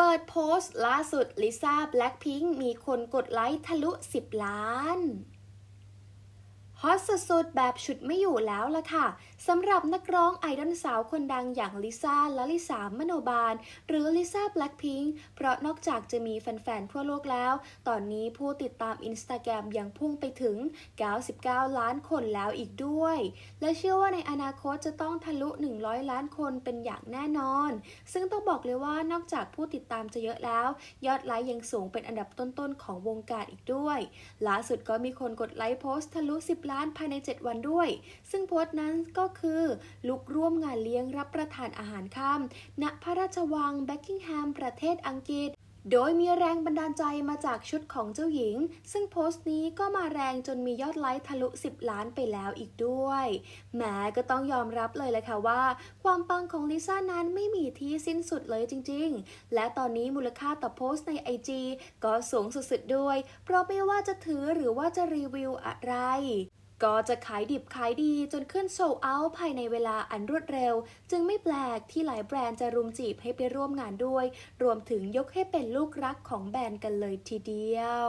เปิดโพสต์ล่าสุดลิซ่าแบล็คพิงมีคนกดไลค์ทะลุ 10 ล้าน ฮอตสุดๆ แบบฉุดไม่อยู่แล้วล่ะค่ะสำหรับนักร้องไอดอลสาวคนดังอย่างลิซ่าและลิสามโนบาล หรือลิซ่าแบล็ p พิงเพราะนอกจากจะมีแฟนๆ ทั่วโลกแล้ว ตอนนี้ผู้ติดตามอินสตาแกรมยังพุ่งไปถึง 99 ล้านคนแล้วอีกด้วย และเชื่อว่าในอนาคตจะต้องทะลุ 100 ล้านคนเป็นอย่างแน่นอน ซึ่งต้องบอกเลยว่านอกจากผู้ติดตามจะเยอะแล้ว ยอดไลค์ยังสูงเป็นอันดับต้นๆของวงการอีกด้วยล่าสุดก็มีคนกดไลค์โพสต์ทะลุ 10ล้านภายใน 7 วันด้วย ซึ่งโพสต์นั้นก็คือลุกร่วมงานเลี้ยงรับประทานอาหารค่ำณพระราชวังแบ็กกิงแฮมประเทศอังกฤษโดยมีแรงบันดาลใจมาจากชุดของเจ้าหญิง ซึ่งโพสต์นี้ก็มาแรงจนมียอดไลค์ทะลุ 10 ล้านไปแล้วอีกด้วยแหมก็ต้องยอมรับเลยแหละค่ะว่า ความปังของลิซ่านั้นไม่มีที่สิ้นสุดเลยจริงๆ และตอนนี้มูลค่าต่อโพสต์ใน IG ก็สูงสุดๆด้วย เพราะไม่ว่าจะถือหรือว่าจะรีวิวอะไร ก็จะขายดิบขายดีจนขึ้นโซเอาภายในเวลาอันรวดเร็ว จึงไม่แปลกที่หลายแบรนด์จะรุมจีบให้ไปร่วมงานด้วย รวมถึงยกให้เป็นลูกรักของแบรนด์กันเลยทีเดียว